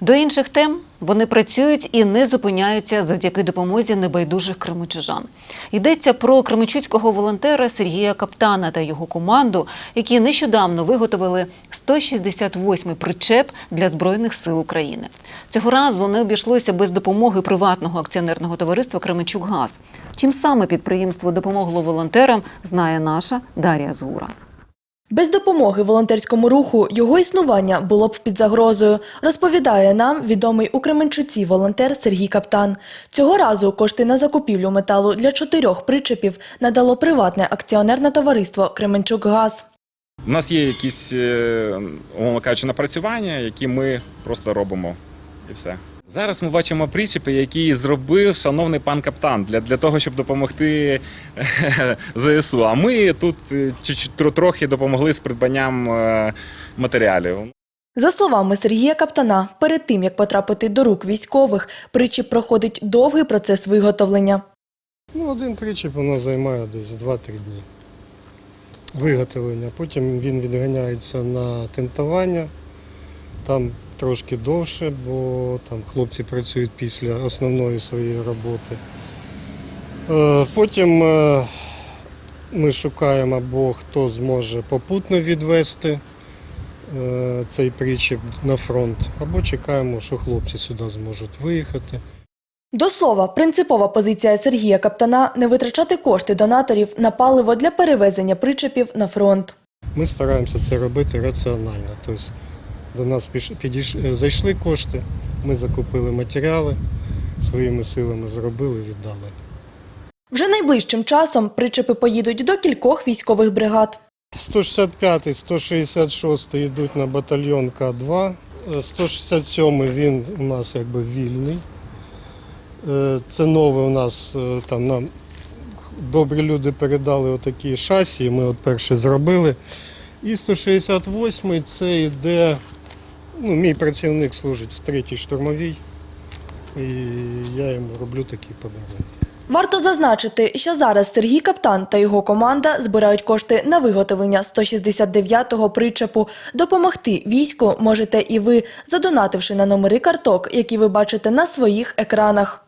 До інших тем вони працюють і не зупиняються завдяки допомозі небайдужих кримичужан. Йдеться про кремичуцького волонтера Сергія Каптана та його команду, які нещодавно виготовили 168-й причеп для збройних сил України. Цього разу не обійшлося без допомоги приватного акціонерного товариства Кременчук-Газ. Чим саме підприємство допомогло волонтерам, знає наша Дар'я Згура. Без допомоги волонтерському руху його існування було б під загрозою, розповідає нам відомий у Кременчуці волонтер Сергій Каптан. Цього разу кошти на закупівлю металу для чотирьох причепів надало приватне акціонерне товариство Кременчук-Газ. У нас є якісь, е, умовно кажучи, напрацювання, які ми просто робимо і все. Зараз ми бачимо причепи, які зробив шановний пан каптан для, для того, щоб допомогти ЗСУ. А ми тут е, трохи допомогли з придбанням е, матеріалів. За словами Сергія Каптана, перед тим як потрапити до рук військових, причіп проходить довгий процес виготовлення. Ну, один причіп у нас займає десь 2-3 дні виготовлення. Потім він відганяється на тентування. Там трошки довше, бо там хлопці працюють після основної своєї роботи. Е, Потім е, ми шукаємо або хто зможе попутно відвести е, цей причіп на фронт, або чекаємо, що хлопці сюди зможуть виїхати. До слова, принципова позиція Сергія Каптана не витрачати кошти донаторів на паливо для перевезення причепів на фронт. Ми стараємося це робити раціонально. Тобто до нас піш- підійш... зайшли кошти, ми закупили матеріали, своїми силами зробили, віддали. Вже найближчим часом причепи поїдуть до кількох військових бригад. 165 166 йдуть на батальйон К2. Е, 167 він у нас якби вільний. Е, Це нове у нас е, там нам добрі люди передали отакі шасі, ми от перше зробили. І 168 це йде, ну, мій працівник служить в третій штурмовій. І я йому роблю такі подарунки. Варто зазначити, що зараз Сергій Каптан та його команда збирають кошти на виготовлення 169-го причепу. Допомогти війську можете і ви, задонативши на номери карток, які ви бачите на своїх екранах.